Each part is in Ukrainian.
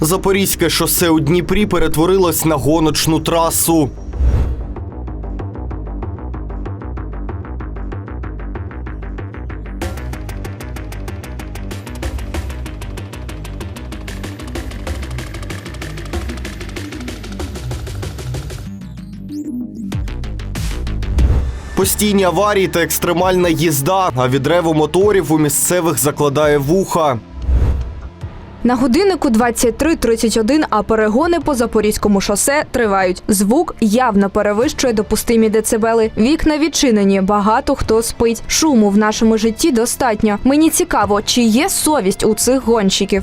Запорізьке шосе у Дніпрі перетворилось на гоночну трасу. Постійні аварії та екстремальна їзда, а від реву моторів у місцевих закладає вуха. На годиннику 23.31, а перегони по Запорізькому шосе тривають. Звук явно перевищує допустимі децибели. Вікна відчинені, багато хто спить. Шуму в нашому житті достатньо. Мені цікаво, чи є совість у цих гонщиків.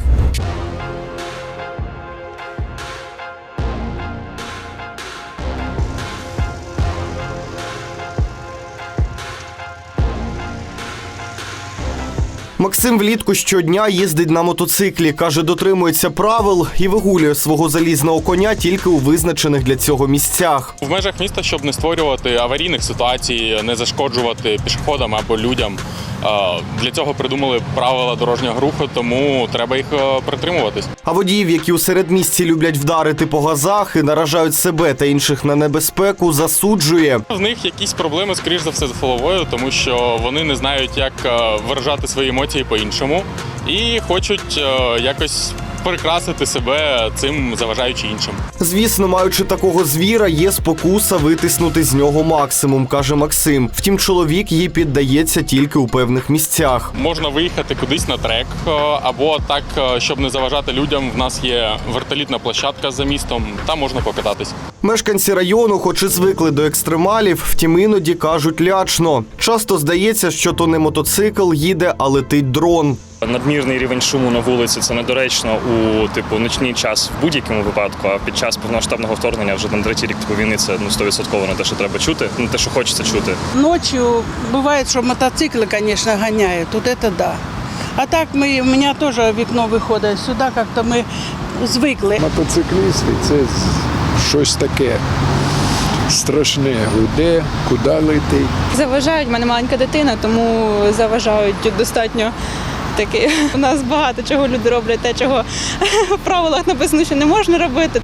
Максим влітку щодня їздить на мотоциклі. каже, дотримується правил і вигулює свого залізного коня тільки у визначених для цього місцях. в межах міста, щоб не створювати аварійних ситуацій, не зашкоджувати пішоходам або людям. Е, Для цього придумали правила дорожнього руху, тому треба їх е, притримуватись. А водіїв, які у середмісті люблять вдарити по газах і наражають себе та інших на небезпеку, засуджує. В них якісь проблеми, скоріш за все, з головою, тому що вони не знають, як е, виражати свої емоції по-іншому, і хочуть якось прикрасити себе цим, заважаючи іншим. Звісно, маючи такого звіра, є спокуса витиснути з нього максимум, каже Максим. Втім, чоловік їй піддається тільки у певних місцях. Можна виїхати кудись на трек, е, або так, е, щоб не заважати людям. В нас є вертолітна площадка за містом, там можна покататись. Мешканці району, хоч і звикли до екстремалів, втім іноді кажуть лячно. Часто здається, що то не мотоцикл їде, а летить дрон. Надмірний рівень шуму на вулиці це недоречно у типу ночний час в будь-якому випадку. А під час повномасштабного вторгнення вже на третій рік типу, війни це ну 100% не те, що треба чути, не те, що хочеться чути. Ночью бывает, что мотоциклы, конечно, гоняют. Вот это да. А так мы, у меня тоже вікно виходить сюди, як-то ми звикли. Мотоциклісти це щось таке страшне. Де, куди летить. заважають. У мене маленька дитина, тому заважають достатньо. Таки у нас багато чого люди роблять, те, чого в правилах написано, що не можна робити.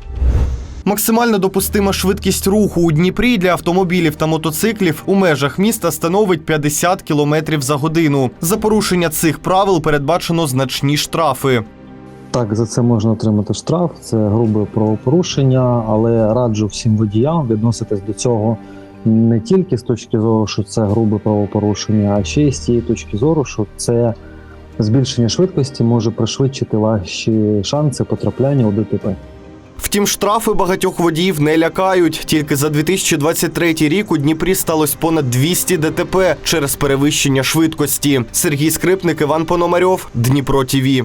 Максимально допустима швидкість руху у Дніпрі для автомобілів та мотоциклів у межах міста становить 50 км за годину. За порушення цих правил передбачено значні штрафи. Так, за це можна отримати штраф, це грубе правопорушення, але раджу всім водіям відноситись до цього не тільки з точки зору, що це грубе правопорушення, а ще й з тієї точки зору, що це збільшення швидкості може пришвидшити ваші шанси потрапляння у ДТП. Втім, штрафи багатьох водіїв не лякають. Тільки за 2023 рік у Дніпрі сталося понад 200 ДТП через перевищення швидкості. Сергій Скрипник, Іван Пономарьов, Дніпро ТІВІ.